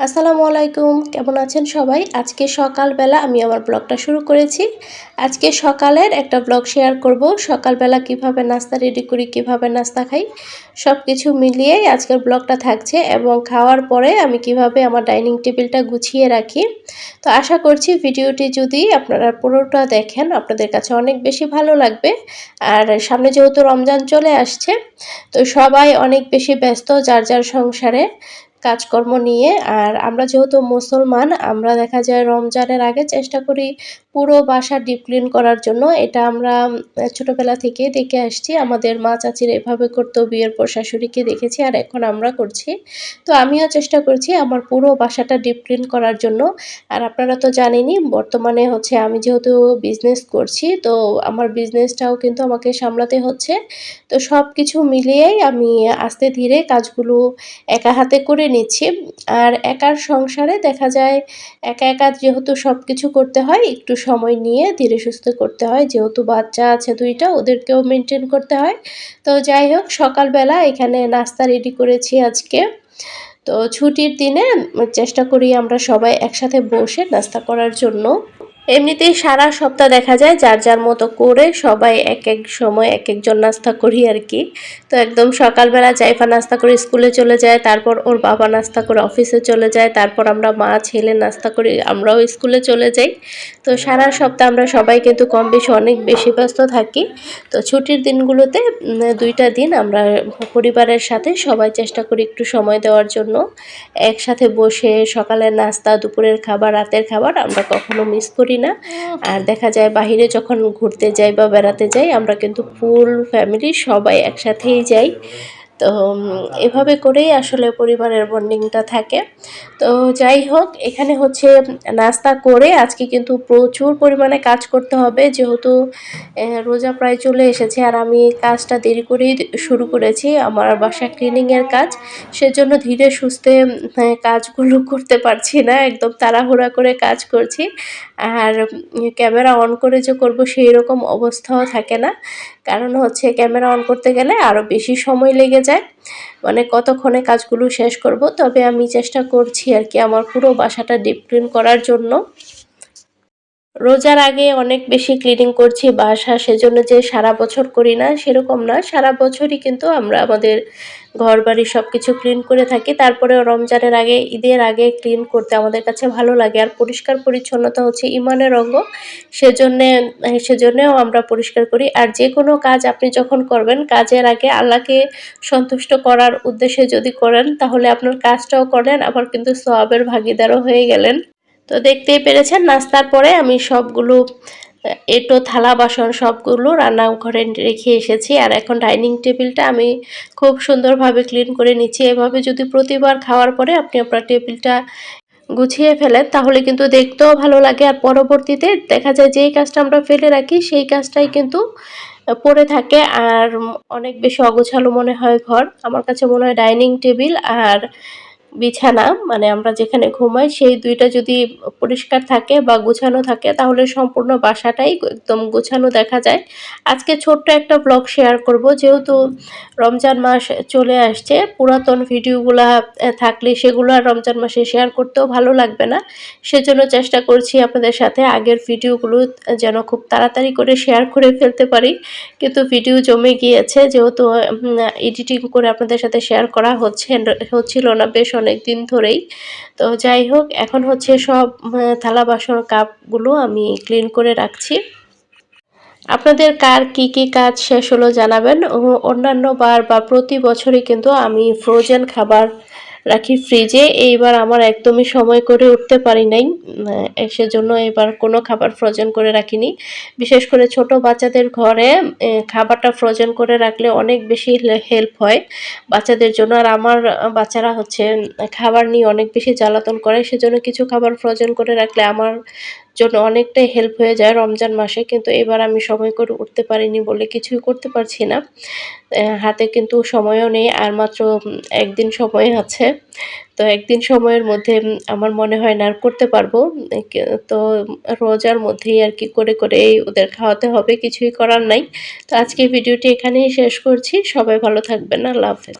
আসসালামু আলাইকুম, কেমন আছেন সবাই? আজকে সকালবেলা আমি আমার ব্লগটা শুরু করেছি। আজকে সকালের একটা ব্লগ শেয়ার করব। সকালবেলা কীভাবে নাস্তা রেডি করি, কীভাবে নাস্তা খাই সব কিছু মিলিয়ে আজকের ব্লগটা থাকছে এবং খাওয়ার পরে আমি কীভাবে আমার ডাইনিং টেবিলটা গুছিয়ে রাখি। তো আশা করছি ভিডিওটি যদি আপনারা পুরোটা দেখেন, আপনাদের কাছে অনেক বেশি ভালো লাগবে। আর সামনে যেহেতু রমজান চলে আসছে, তো সবাই অনেক বেশি ব্যস্ত যার যার সংসারে। কাজকর্ম নিয়ে। আর আমরা যেহেতু মুসলমান, আমরা দেখা যায় রমজানের আগে চেষ্টা করি পুরো বাসা ডিপ ক্লিন করার জন্য। এটা আমরা ছোটোবেলা থেকে দেখে আসছি। আমাদের মা চাচির এভাবে করতো, বিয়ের পর শাশুড়িকে দেখেছি আর এখন আমরা করছি। তো আমিও চেষ্টা করছি আমার পুরো বাসাটা ডিপ ক্লিন করার জন্য। আর আপনারা তো জানেনই, বর্তমানে হচ্ছে আমি যেহেতু বিজনেস করছি, তো আমার বিজনেসটাও কিন্তু আমাকে সামলাতে হচ্ছে। তো সব কিছু মিলিয়েই আমি আস্তে ধীরে কাজগুলো একা হাতে করে নিচ্ছি। আর একার সংসারে দেখা যায় একা একা যেহেতু সব কিছু করতে হয়, একটু সময় নিয়ে ধীরে সুস্থ করতে হয়। যেহেতু বাচ্চা আছে দুইটা, ওদেরকেও মেনটেন করতে হয়। তো যাই হোক, সকালবেলা এখানে নাস্তা রেডি করেছি আজকে। তো ছুটির দিনে চেষ্টা করি আমরা সবাই একসাথে বসে নাস্তা করার জন্য। এমনিতেই সারা সপ্তাহ দেখা যায়, যার যার মতো করে সবাই এক এক সময় এক একজন নাস্তা করি আর কি। তো একদম সকালবেলা জাইফা নাস্তা করে স্কুলে চলে যায়, তারপর ওর বাবা নাস্তা করে অফিসে চলে যায়, তারপর আমরা মা, ছেলে নাস্তা করি, আমরাও স্কুলে চলে যাই। তো সারা সপ্তাহ আমরা সবাই কিন্তু কম বেশি অনেক বেশি ব্যস্ত থাকি। তো ছুটির দিনগুলোতে দুইটা দিন আমরা পরিবারের সাথে সবাই চেষ্টা করি একটু সময় দেওয়ার জন্য। একসাথে বসে সকালের নাস্তা, দুপুরের খাবার, রাতের খাবার আমরা কখনো মিস করি করি না। আর দেখা যায় বাহিরে যখন ঘুরতে যাই বা বেড়াতে যাই, আমরা কিন্তু ফুল ফ্যামিলি সবাই একসাথেই যাই। তো এভাবে করেই আসলে পরিবারের বন্ডিংটা থাকে। তো যাই হোক, এখানে হচ্ছে নাস্তা করে আজকে কিন্তু প্রচুর পরিমাণে কাজ করতে হবে। যেহেতু রোজা প্রায় চলে এসেছে আর আমি কাজটা দেরি করেই শুরু করেছি আমার বাসা ক্লিনিংয়ের কাজ। সেজন্য ধীরে সুস্থে কাজগুলো করতে পারছি না। একদম তাড়াহুড়া করে কাজ করছি। আর ক্যামেরা অন করে যে করব, সেই রকম অবস্থাও থাকে না। কারণ হচ্ছে ক্যামেরা অন করতে গেলে আরও বেশি সময় লেগে যায়। মানে কতক্ষণে কাজগুলো শেষ করব, তবে আমি চেষ্টা করছি আর কি আমার পুরো বাসাটা ডিপ ক্লিন করার জন্য। রোজার আগে অনেক বেশি ক্লিনিং করছি বাসা, সেজন্য যে সারা বছর করি না, সেরকম না। সারা বছরই কিন্তু আমরা আমাদের ঘর বাড়ি সব কিছু ক্লিন করে থাকি। তারপরে রমজানের আগে, ঈদের আগে ক্লিন করতে আমাদের কাছে ভালো লাগে। আর পরিষ্কার পরিচ্ছন্নতা হচ্ছে ইমানের অঙ্গ। সেজন্যে, সেজন্যেও আমরা পরিষ্কার করি। আর যে কোনো কাজ আপনি যখন করবেন, কাজের আগে আল্লাহকে সন্তুষ্ট করার উদ্দেশ্যে যদি করেন, তাহলে আপনার কাজটাও করেন। আবার কিন্তু সবের ভাগিদারও হয়ে গেলেন। তো দেখতেই পেরেছেন, নাস্তার পরে আমি সবগুলো এটো, থালা, বাসন সবগুলো রান্নাঘরে রেখে এসেছি। আর এখন ডাইনিং টেবিলটা আমি খুব সুন্দরভাবে ক্লিন করে নিচ্ছি। এভাবে যদি প্রতিবার খাওয়ার পরে আপনি আপনার টেবিলটা গুছিয়ে ফেলেন, তাহলে কিন্তু দেখতেও ভালো লাগে। আর পরবর্তীতে দেখা যায় যেই কাজটা আমরা ফেলে রাখি, সেই কাজটাই কিন্তু পড়ে থাকে। আর অনেক বেশি অগোছালো মনে হয় ঘর। আমার কাছে মনে হয় ডাইনিং টেবিল আর বিছানা মানে আমরা যেখানে ঘুমাই সেই দুইটা যদি পরিষ্কার থাকে বা গুছানো থাকে তাহলে সম্পূর্ণ বাসাটাই একদম গুছানো দেখা যায়। আজকে ছোট্ট একটা ব্লগ শেয়ার করব, যেহেতু রমজান মাস চলে আসছে, পুরাতন ভিডিওগুলা থাকলে সেগুলো আর রমজান মাসে শেয়ার করতেও ভালো লাগবে না। সেজন্য চেষ্টা করছি আপনাদের সাথে আগের ভিডিওগুলো যেন খুব তাড়াতাড়ি করে শেয়ার করে ফেলতে পারি। কিন্তু ভিডিও জমে গিয়েছে, যেহেতু এডিটিং করে আপনাদের সাথে শেয়ার করা হচ্ছে, হচ্ছিল না, বেশ অনেক দিন ধরেই। তো যাই হোক, এখন হচ্ছে সব থালা বাসন কাপগুলো আমি ক্লিন করে রাখছি। আপনাদের কার কি কি কাজ শেষ হলো জানাবেন। অন্যান্য বার বা প্রতি বছরই কিন্তু আমি ফ্রোজেন খাবার রাখি ফ্রিজে এইবার আমার একদমই সময় করে উঠতে পারি নাই। সেজন্য এবার কোনো খাবার ফ্রোজেন করে রাখিনি। বিশেষ করে ছোট বাচ্চাদের ঘরে খাবারটা ফ্রোজেন করে রাখলে অনেক বেশি হেল্প হয়। বাচ্চাদের জন্য আর আমার বাচ্চারা হচ্ছে, খাবার নিয়ে অনেক বেশি জ্বালাতন করে। সেজন্য কিছু খাবার ফ্রোজেন করে রাখলে আমার জন্য অনেকটাই হেল্প হয়ে যায় রমজান মাসে, কিন্তু এবার আমি সময় করে উঠতে পারিনি বলে কিছুই করতে পারছি না। হাতে কিন্তু সময়ও নেই, আর মাত্র একদিন সময় আছে। তো একদিন সময়ের মধ্যে আমার মনে হয় না আর করতে পারব। তো রোজার মধ্যেই আর কি করে করে ওদের খাওয়াতে হবে, কিছুই করার নাই। তো আজকে ভিডিওটি এখানেই শেষ করছি। সবাই ভালো থাকবেন। আল্লাহ হাফেজ।